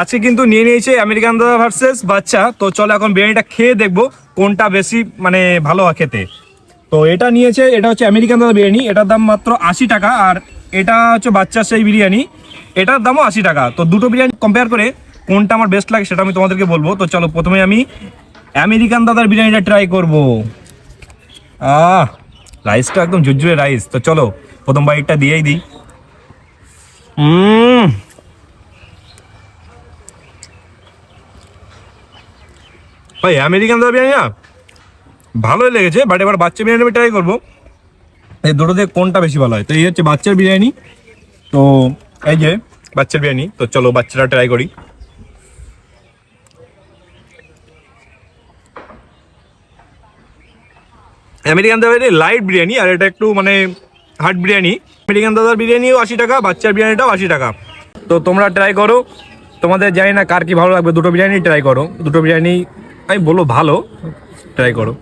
আজকে কিন্তু নিয়ে নিয়েছে আমেরিকান দাদা ভার্সেস বাচ্চা। তো চলো এখন বিরিয়ানিটা খেয়ে দেখব কোনটা বেশি মানে ভালো খেতে। তো এটা নিয়েছে, এটা হচ্ছে আমেরিকান দাদা বিরিয়ানি, এটার দাম মাত্র আশি টাকা আর এটা হচ্ছে বাচ্চার সেই বিরিয়ানি। এটার দামও আশি টাকা। তো দুটো বিরিয়ানি কম্পেয়ার করে কোনটা আমার বেস্ট লাগে সেটা আমি তোমাদেরকে বলব। তো চলো প্রথমে আমি আমেরিকান দাদার বিরিয়ানিটা ট্রাই করব। আহ রাইসটা একদম ঝুরঝুরে রাইস তো চলো প্রথম বাইটটা দিয়েই দিই। হুম ভাই আমেরিকান দাদা বিরিয়ানি না, ভালোই লেগেছে বাট এবার বাচ্চা বিরিয়ানি আমি ট্রাই করব। এই দুটো থেকে কোনটা বেশি ভালো হয়? তো এই হচ্ছে বাচ্চার বিরিয়ানি। তো এই যে, বাচ্চার বিরিয়ানি। তো চলো বাচ্চাটা ট্রাই করি। আমেরিকান দাদার লাইট বিরিয়ানি, আর এটা একটু মানে হার্ড বিরিয়ানি। আমেরিকান দাদার বিরিয়ানিও আশি টাকা, বাচ্চার বিরিয়ানিটাও আশি টাকা। তো তোমরা ট্রাই করো। তোমাদের জানি না কার কি ভালো লাগবে, দুটো বিরিয়ানি ট্রাই করো। দুটো বিরিয়ানি আমি বলব ভালো ট্রাই করো।